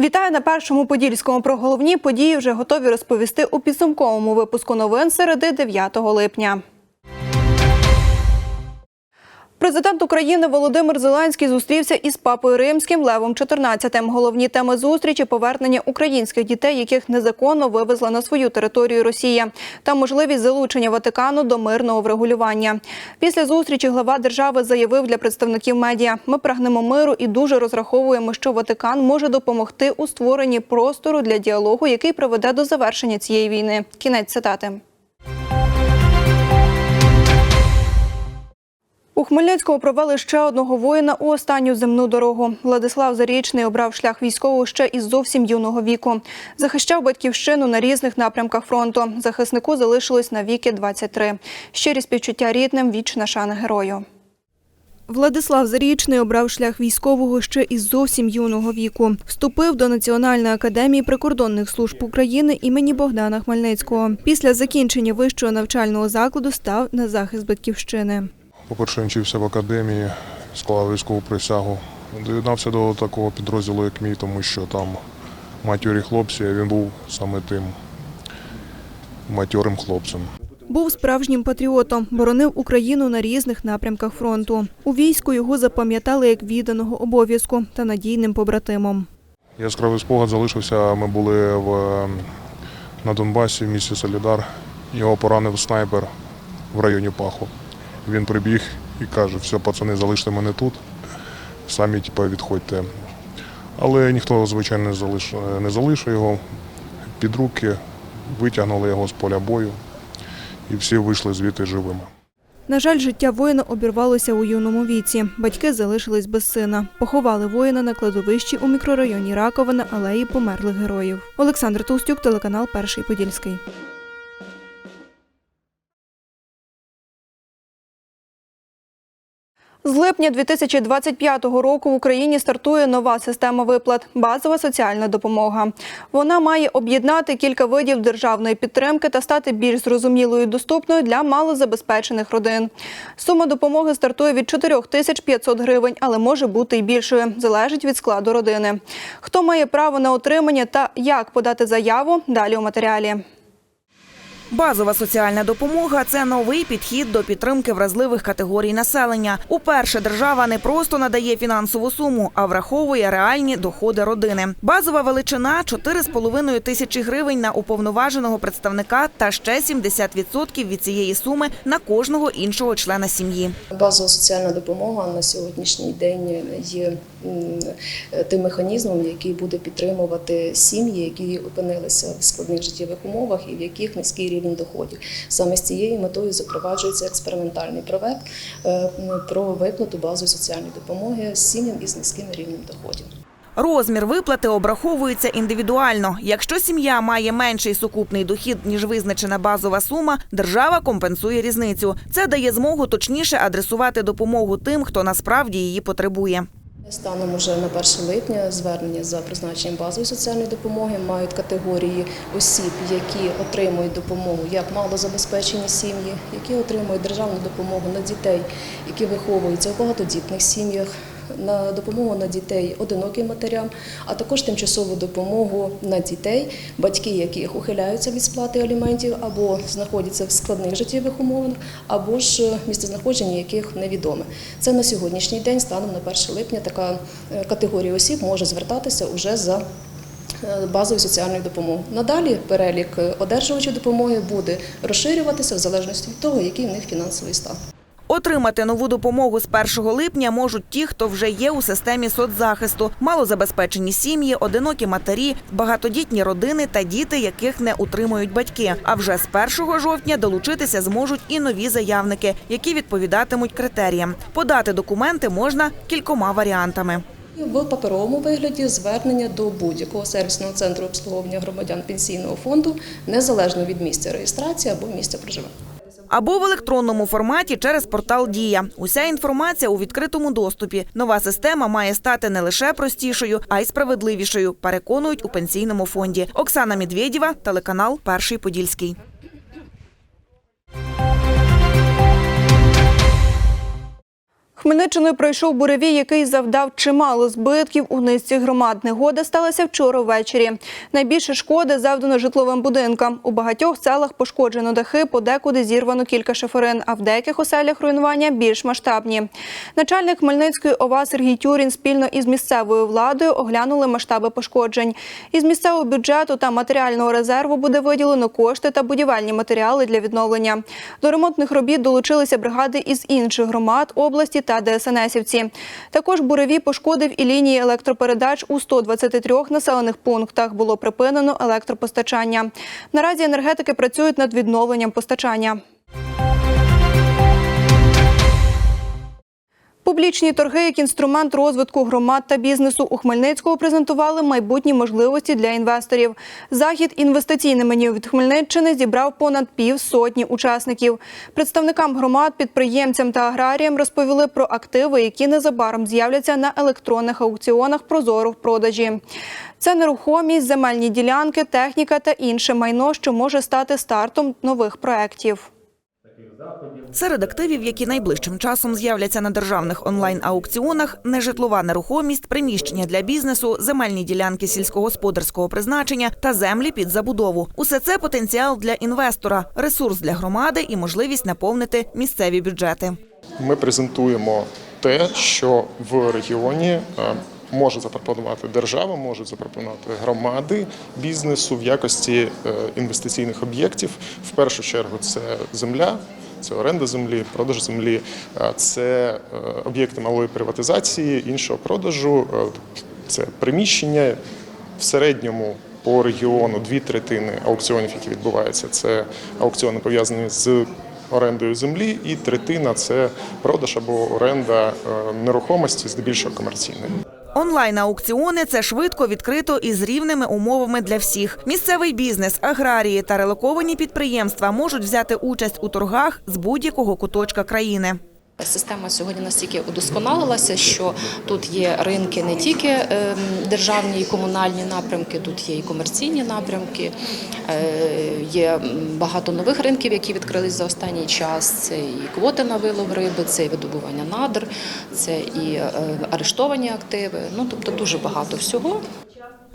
Вітаю на першому подільському. Про головні події вже готові розповісти у підсумковому випуску новин середи 9 липня. Президент України Володимир Зеленський зустрівся із папою римським Левом XIV. Головні теми зустрічі повернення українських дітей, яких незаконно вивезла на свою територію Росія, та можливість залучення Ватикану до мирного врегулювання. Після зустрічі глава держави заявив для представників медіа: ми прагнемо миру і дуже розраховуємо, що Ватикан може допомогти у створенні простору для діалогу, який приведе до завершення цієї війни. Кінець цитати. У Хмельницькому провели ще одного воїна у останню земну дорогу. Владислав Зарічний обрав шлях військового ще із зовсім юного віку. Захищав батьківщину на різних напрямках фронту. Захиснику залишилось на віки 23. Щирі співчуття рідним, вічна шана герою. Владислав Зарічний обрав шлях військового ще із зовсім юного віку. Вступив до Національної академії прикордонних служб України імені Богдана Хмельницького. Після закінчення вищого навчального закладу став на захист батьківщини. По-перше, вчився в академії, склав військову присягу. Доєднався до такого підрозділу, як мій, тому що там матьорі хлопці, а він був саме тим матьорим хлопцем. Був справжнім патріотом, боронив Україну на різних напрямках фронту. У війську його запам'ятали як відданого обов'язку та надійним побратимом. Яскравий спогад залишився. Ми були в, на Донбасі в місті Солідар. Його поранив снайпер в районі Паху. Він прибіг і каже, все, пацани, залиште мене тут, самі типу, відходьте. Але ніхто, звичайно, не залиш, не залишив його під руки, витягнули його з поля бою і всі вийшли звідти живими. На жаль, життя воїна обірвалося у юному віці. Батьки залишились без сина. Поховали воїна на кладовищі у мікрорайоні Раковина алеї померлих героїв. Олександр Толстюк, телеканал Перший Подільський. З липня 2025 року в Україні стартує нова система виплат – базова соціальна допомога. Вона має об'єднати кілька видів державної підтримки та стати більш зрозумілою і доступною для малозабезпечених родин. Сума допомоги стартує від 4 тисяч 500 гривень, але може бути і більшою. Залежить від складу родини. Хто має право на отримання та як подати заяву – далі у матеріалі. Базова соціальна допомога це новий підхід до підтримки вразливих категорій населення. Уперше держава не просто надає фінансову суму, а враховує реальні доходи родини. Базова величина 4,5 тисячі гривень на уповноваженого представника та ще 70% від цієї суми на кожного іншого члена сім'ї. Базова соціальна допомога на сьогоднішній день є тим механізмом, який буде підтримувати сім'ї, які опинилися в складних життєвих умовах і в яких низький рівень доходів. Саме з цією метою запроваджується експериментальний проект е, про виплату базової соціальної допомоги сім'ям із низьким рівнем доходів. Розмір виплати обраховується індивідуально. Якщо сім'я має менший сукупний дохід, ніж визначена базова сума, держава компенсує різницю. Це дає змогу точніше адресувати допомогу тим, хто насправді її потребує. Станом уже на 1 липня звернення за призначенням базової соціальної допомоги мають категорії осіб, які отримують допомогу як малозабезпечені сім'ї, які отримують державну допомогу на дітей, які виховуються в багатодітних сім'ях. На допомогу на дітей одиноким матерям, а також тимчасову допомогу на дітей, батьки яких ухиляються від сплати аліментів або знаходяться в складних життєвих умовах, або ж місцезнаходження яких невідоме. Це на сьогоднішній день, станом на 1 липня, така е, категорія осіб може звертатися уже за е, базовою соціальною допомогою. Надалі перелік е, одержувачів допомоги буде розширюватися в залежності від того, який в них фінансовий стан. Отримати нову допомогу з 1 липня можуть ті, хто вже є у системі соцзахисту, малозабезпечені сім'ї, одинокі матері, багатодітні родини та діти, яких не утримують батьки. А вже з 1 жовтня долучитися зможуть і нові заявники, які відповідатимуть критеріям. Подати документи можна кількома варіантами. В паперовому вигляді звернення до будь-якого сервісного центру обслуговування громадян пенсійного фонду незалежно від місця реєстрації або місця проживання. Або в електронному форматі через портал Дія. Уся інформація у відкритому доступі. Нова система має стати не лише простішою, а й справедливішою. Переконують у пенсійному фонді. Оксана Медведєва, телеканал Перший Подільський. Хмельниччиною пройшов буревій, який завдав чимало збитків у низці громад. Негода сталася вчора ввечері. Найбільше шкоди завдано житловим будинкам. У багатьох селах пошкоджено дахи, подекуди зірвано кілька шиферин, а в деяких оселях руйнування більш масштабні. Начальник Хмельницької ОВА Сергій Тюрін спільно із місцевою владою оглянули масштаби пошкоджень. Із місцевого бюджету та матеріального резерву буде виділено кошти та будівельні матеріали для відновлення. До ремонтних робіт долучилися бригади із інших громад області та ДСНСівці. Також буреві пошкодив і лінії електропередач у 123 населених пунктах. Було припинено електропостачання. Наразі енергетики працюють над відновленням постачання. Публічні торги як інструмент розвитку громад та бізнесу у Хмельницького презентували майбутні можливості для інвесторів. Захід інвестиційне меню від Хмельниччини зібрав понад пів сотні учасників. Представникам громад, підприємцям та аграріям розповіли про активи, які незабаром з'являться на електронних аукціонах Прозоро в продажі. Це нерухомість, земельні ділянки, техніка та інше майно, що може стати стартом нових проєктів. Серед активів, які найближчим часом з'являться на державних онлайн-аукціонах, нежитлова нерухомість, приміщення для бізнесу, земельні ділянки сільськогосподарського призначення та землі під забудову. Усе це потенціал для інвестора, ресурс для громади і можливість наповнити місцеві бюджети. Ми презентуємо те, що в регіоні е, може запропонувати держава, можуть запропонувати громади бізнесу в якості е, інвестиційних об'єктів. В першу чергу це земля. Це оренда землі, продаж землі, це е, об'єкти малої приватизації, іншого продажу, е, це приміщення в середньому по регіону дві третини аукціонів, які відбуваються, це аукціони пов'язані з орендою землі, і третина це продаж або оренда е, нерухомості, здебільшого комерційної. Онлайн-аукціони це швидко, відкрито і з рівними умовами для всіх. Місцевий бізнес, аграрії та релоковані підприємства можуть взяти участь у торгах з будь-якого куточка країни. Система сьогодні настільки удосконалилася, що тут є ринки не тільки ем, державні і комунальні напрямки, тут є і комерційні напрямки. Е, Є багато нових ринків, які відкрились за останній час. Це і квоти на вилов риби, це і видобування надр, це і е, арештовані активи. Ну тобто дуже багато всього.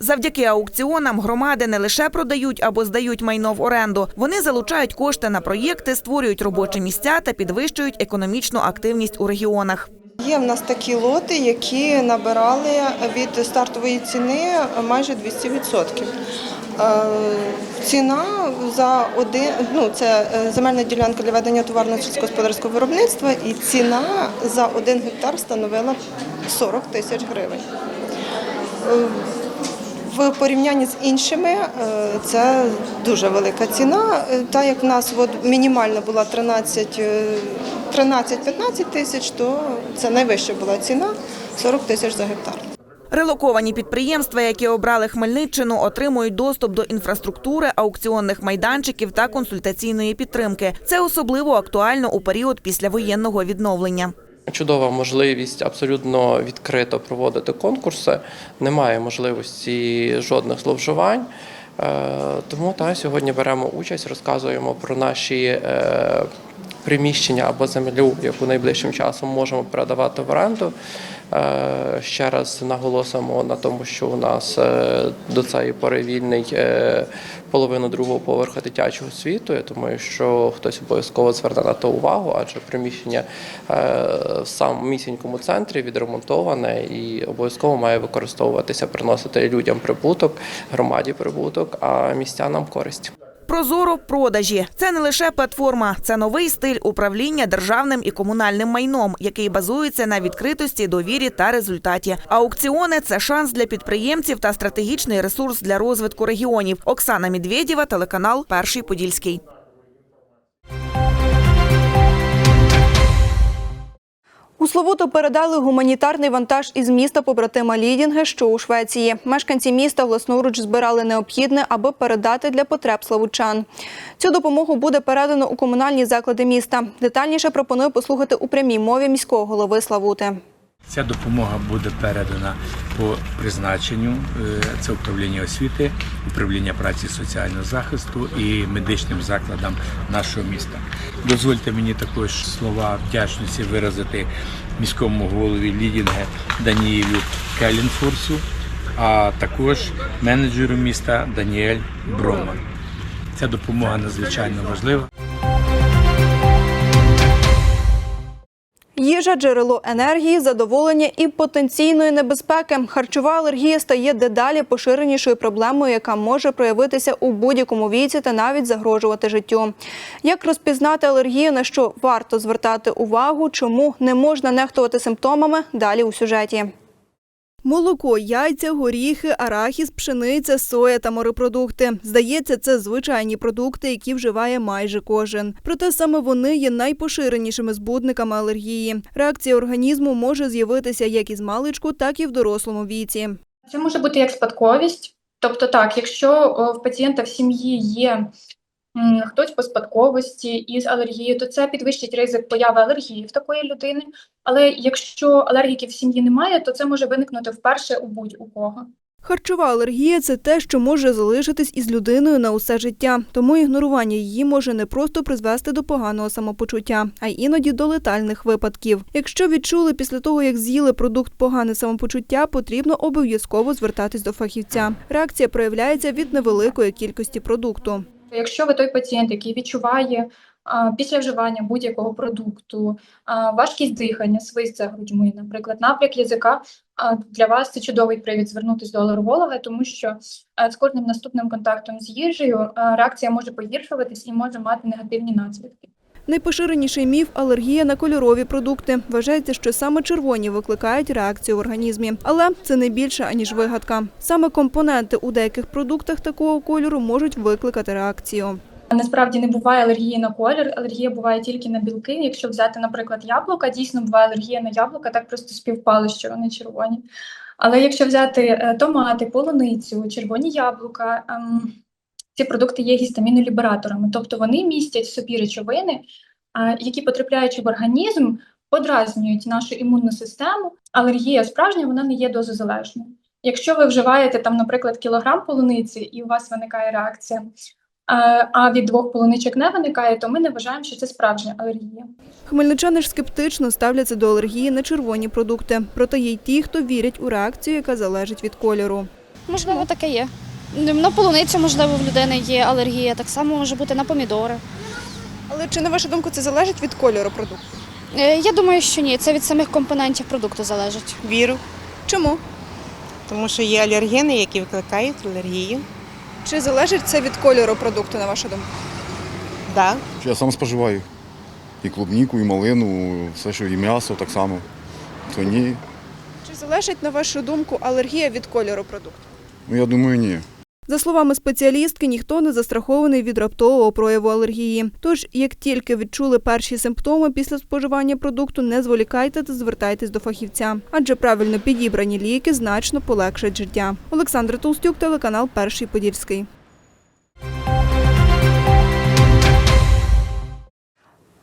Завдяки аукціонам громади не лише продають або здають майно в оренду, вони залучають кошти на проєкти, створюють робочі місця та підвищують економічну активність у регіонах. Є в нас такі лоти, які набирали від стартової ціни майже 200%. Е, Ціна за один, ну це е, земельна ділянка для ведення товарно сільськогосподарського виробництва, і ціна за один гектар становила 40 тисяч гривень. В порівнянні з іншими е, це дуже велика ціна. Е, Та як в нас от мінімальна була 13, е, 13-15 тисяч, то це найвища була ціна 40 тисяч за гектар. Релоковані підприємства, які обрали Хмельниччину, отримують доступ до інфраструктури, аукціонних майданчиків та консультаційної підтримки. Це особливо актуально у період післявоєнного відновлення. Чудова можливість абсолютно відкрито проводити конкурси. Немає можливості жодних зловживань. Е, Тому та сьогодні беремо участь, розказуємо про наші е, приміщення або землю, яку найближчим часом можемо передавати в оренду. Е, Ще раз наголосимо на тому, що у нас е, до цієї пори вільний е, половину другого поверха дитячого світу. Я думаю, що хтось обов'язково зверне на то увагу, адже приміщення в самісінькому центрі відремонтоване і обов'язково має використовуватися, приносити людям прибуток, громаді прибуток, а містянам користь. Прозоро продажі це не лише платформа, це новий стиль управління державним і комунальним майном, який базується на відкритості, довірі та результаті. Аукціони це шанс для підприємців та стратегічний ресурс для розвитку регіонів. Оксана Медведєва, телеканал Перший Подільський. У Славуту передали гуманітарний вантаж із міста побратима Лідінге, що у Швеції. Мешканці міста власноруч збирали необхідне, аби передати для потреб славучан. Цю допомогу буде передано у комунальні заклади міста. Детальніше пропоную послухати у прямій мові міського голови Славути. Ця допомога буде передана по призначенню. Е, Це управління освіти, управління праці соціального захисту і медичним закладам нашого міста. Дозвольте мені також слова вдячності виразити міському голові Лідінге Даніелю Келінфорсу, а також менеджеру міста Даніель Броман. Ця допомога надзвичайно важлива. Їжа, джерело енергії, задоволення і потенційної небезпеки. Харчова алергія стає дедалі поширенішою проблемою, яка може проявитися у будь-якому віці та навіть загрожувати життю. Як розпізнати алергію, на що варто звертати увагу, чому не можна нехтувати симптомами? Далі у сюжеті. Молоко, яйця, горіхи, арахіс, пшениця, соя та морепродукти. Здається, це звичайні продукти, які вживає майже кожен. Проте саме вони є найпоширенішими збудниками алергії. Реакція організму може з'явитися як із маличку, так і в дорослому віці. Це може бути як спадковість. Тобто, так, якщо в пацієнта в сім'ї є хтось по спадковості із алергією, то це підвищить ризик появи алергії в такої людини. Але якщо алергіків в сім'ї немає, то це може виникнути вперше у будь-у кого. Харчова алергія це те, що може залишитись із людиною на усе життя. Тому ігнорування її може не просто призвести до поганого самопочуття, а іноді до летальних випадків. Якщо відчули після того, як з'їли продукт погане самопочуття, потрібно обов'язково звертатись до фахівця. Реакція проявляється від невеликої кількості продукту. Якщо ви той пацієнт, який відчуває а, після вживання будь-якого продукту а, важкість дихання, свист грудьми, наприклад, напряк язика, а, для вас це чудовий привід звернутися до алерголога, тому що а, з кожним наступним контактом з їжею а, реакція може погіршуватись і може мати негативні наслідки. Найпоширеніший міф алергія на кольорові продукти. Вважається, що саме червоні викликають реакцію в організмі, але це не більше аніж вигадка. Саме компоненти у деяких продуктах такого кольору можуть викликати реакцію. Насправді не буває алергії на колір, алергія буває тільки на білки. Якщо взяти, наприклад, яблука, дійсно буває алергія на яблука, так просто співпало, що вони червоні. Але якщо взяти е, томати, полуницю, червоні яблука, ем, ці продукти є гістамінолібераторами, тобто вони містять в собі речовини, які, потрапляючи в організм, подразнюють нашу імунну систему. Алергія справжня, вона не є дозозалежною. Якщо ви вживаєте там, наприклад, кілограм полуниці і у вас виникає реакція, а, від двох полуничок не виникає, то ми не вважаємо, що це справжня алергія. Хмельничани ж скептично ставляться до алергії на червоні продукти. Проте є й ті, хто вірять у реакцію, яка залежить від кольору. Можливо, таке є. На полуницю, можливо, в людини є алергія, так само може бути на помідори. Але чи на вашу думку це залежить від кольору продукту? Е, Я думаю, що ні, це від самих компонентів продукту залежить. Віру, Чому? тому що є алергени, які викликають алергію. Чи залежить це від кольору продукту, на вашу думку? Да. Я сам споживаю. І клубніку, і малину, все, що і м'ясо так само. То ні. Чи залежить, на вашу думку, алергія від кольору продукту? Ну я думаю, ні. За словами спеціалістки, ніхто не застрахований від раптового прояву алергії. Тож, як тільки відчули перші симптоми після споживання продукту, не зволікайте та звертайтесь до фахівця, адже правильно підібрані ліки значно полегшать життя. Олександр Толстюк, телеканал Перший Подільський.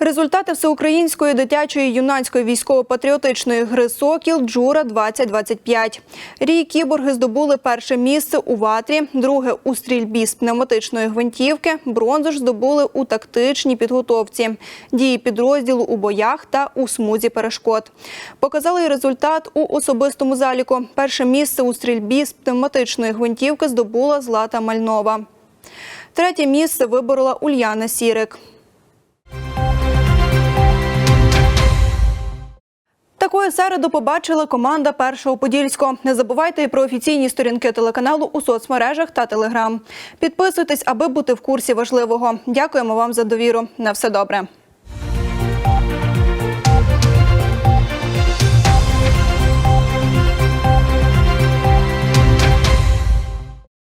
Результати всеукраїнської дитячої юнацької військово-патріотичної гри Сокіл Джура 2025 Рій кіборги здобули перше місце у ватрі, друге у стрільбі з пневматичної гвинтівки. Бронзу ж здобули у тактичній підготовці, дії підрозділу у боях та у смузі перешкод. Показали результат у особистому заліку. Перше місце у стрільбі з пневматичної гвинтівки здобула Злата Мальнова. Третє місце виборола Ульяна Сірик. Такою середу побачила команда Першого Подільського. Не забувайте і про офіційні сторінки телеканалу у соцмережах та телеграм. Підписуйтесь, аби бути в курсі важливого. Дякуємо вам за довіру. На все добре.